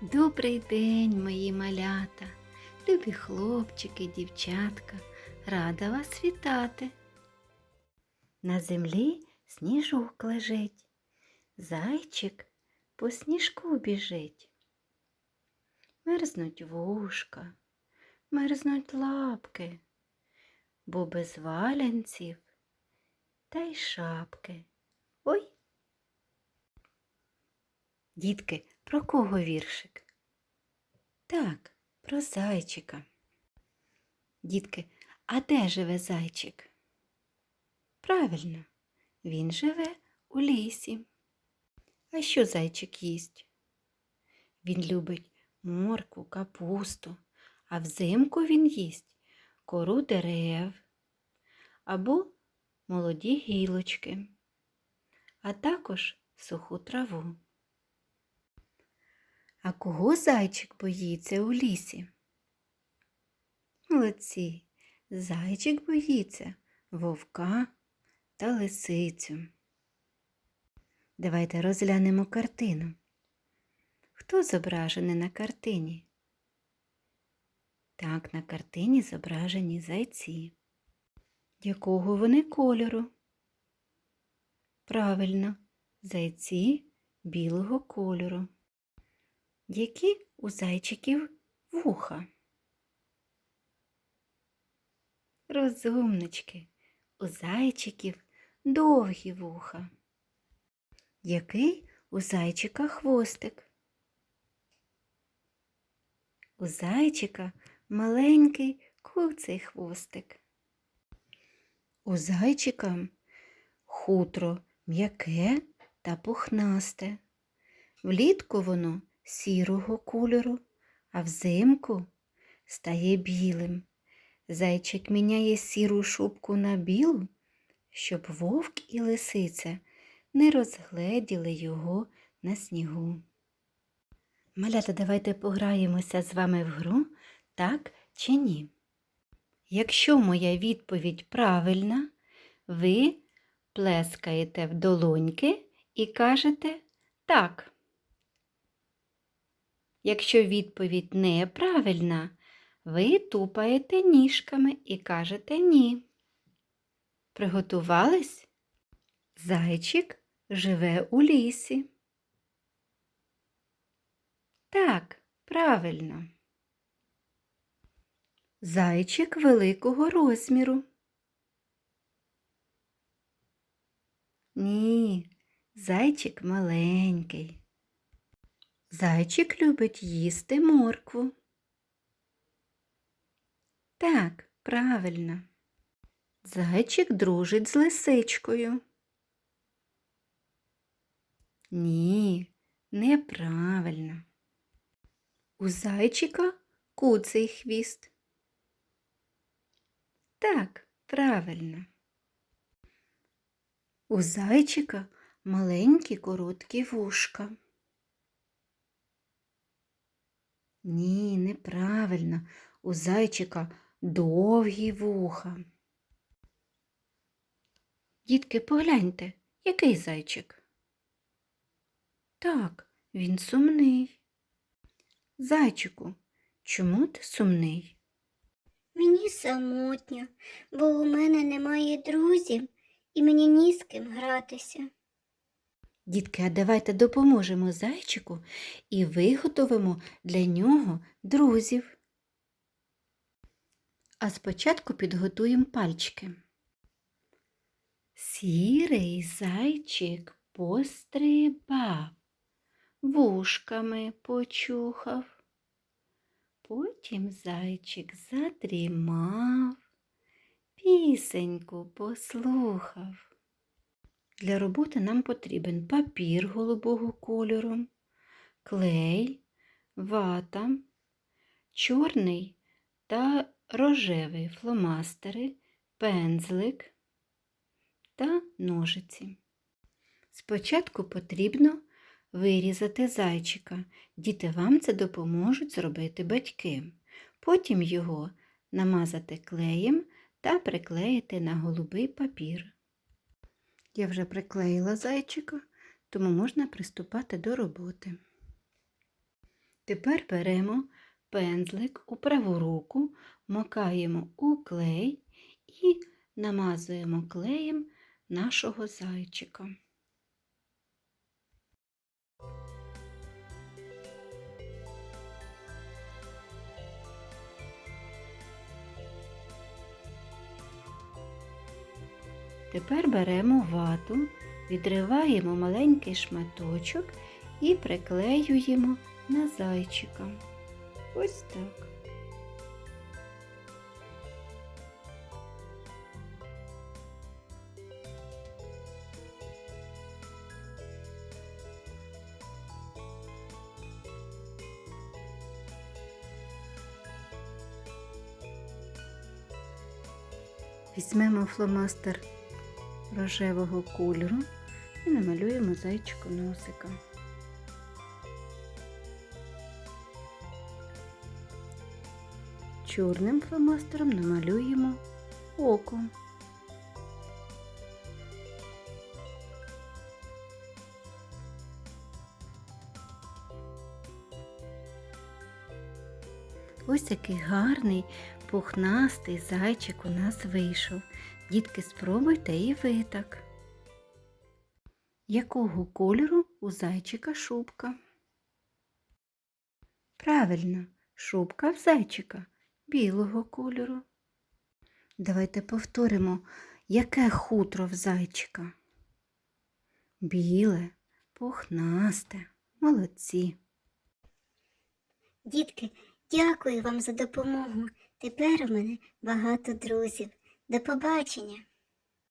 Добрий день, мої малята, любі хлопчики, дівчатка, рада вас вітати. На землі сніжок лежить, зайчик по сніжку біжить. Мерзнуть вушка, мерзнуть лапки, бо без валянців та й шапки. Ой. Дітки, про кого віршик? Так, про зайчика. Дітки, а де живе зайчик? Правильно, він живе у лісі. А що зайчик їсть? Він любить моркву, капусту, а взимку він їсть кору дерев або молоді гілочки, а також суху траву. А кого зайчик боїться у лісі? Молодці, зайчик боїться вовка та лисицю. Давайте розглянемо картину. Хто зображений на картині? Так, на картині зображені зайці. Якого вони кольору? Правильно, зайці білого кольору. Які у зайчиків вуха? Розумнички, у зайчиків довгі вуха. Який у зайчика хвостик? У зайчика маленький куций хвостик. У зайчика хутро м'яке та пухнасте. Влітку воно сірого кольору, а взимку стає білим. Зайчик міняє сіру шубку на білу, щоб вовк і лисиця не розгледіли його на снігу. Малята, давайте пограємося з вами в гру, так чи ні. Якщо моя відповідь правильна, ви плескаєте в долоньки і кажете так. Якщо відповідь неправильна, ви тупаєте ніжками і кажете ні. Приготувались? Зайчик живе у лісі. Так, правильно. Зайчик великого розміру. Ні, зайчик маленький. Зайчик любить їсти моркву. Так, правильно. Зайчик дружить з лисичкою. Ні, неправильно. У зайчика куций хвіст. Так, правильно. У зайчика маленькі короткі вушка. Ні, неправильно. У зайчика довгі вуха. Дітки, погляньте, який зайчик? Так, він сумний. Зайчику, чому ти сумний? Мені самотньо, бо у мене немає друзів і мені ні з ким гратися. Дітки, а давайте допоможемо зайчику і виготовимо для нього друзів. А спочатку підготуємо пальчики. Сірий зайчик пострибав, вушками почухав. Потім зайчик задрімав, пісеньку послухав. Для роботи нам потрібен папір голубого кольору, клей, вата, чорний та рожевий фломастери, пензлик та ножиці. Спочатку потрібно вирізати зайчика. Діти вам це допоможуть зробити батьки. Потім його намазати клеєм та приклеїти на голубий папір. Я вже приклеїла зайчика, тому можна приступати до роботи. Тепер беремо пензлик у праву руку, макаємо у клей і намазуємо клеєм нашого зайчика. Тепер беремо вату, відриваємо маленький шматочок і приклеюємо на зайчика. Ось так. Візьмемо фломастер рожевого кольору і намалюємо зайчику носика. Чорним фломастером намалюємо око. Ось який гарний пухнастий зайчик у нас вийшов. Дітки, спробуйте і ви так. Якого кольору у зайчика шубка? Правильно, шубка в зайчика білого кольору. Давайте повторимо, яке хутро в зайчика. Біле, пухнасте, молодці. Дітки, дякую вам за допомогу. Тепер у мене багато друзів. До побачення.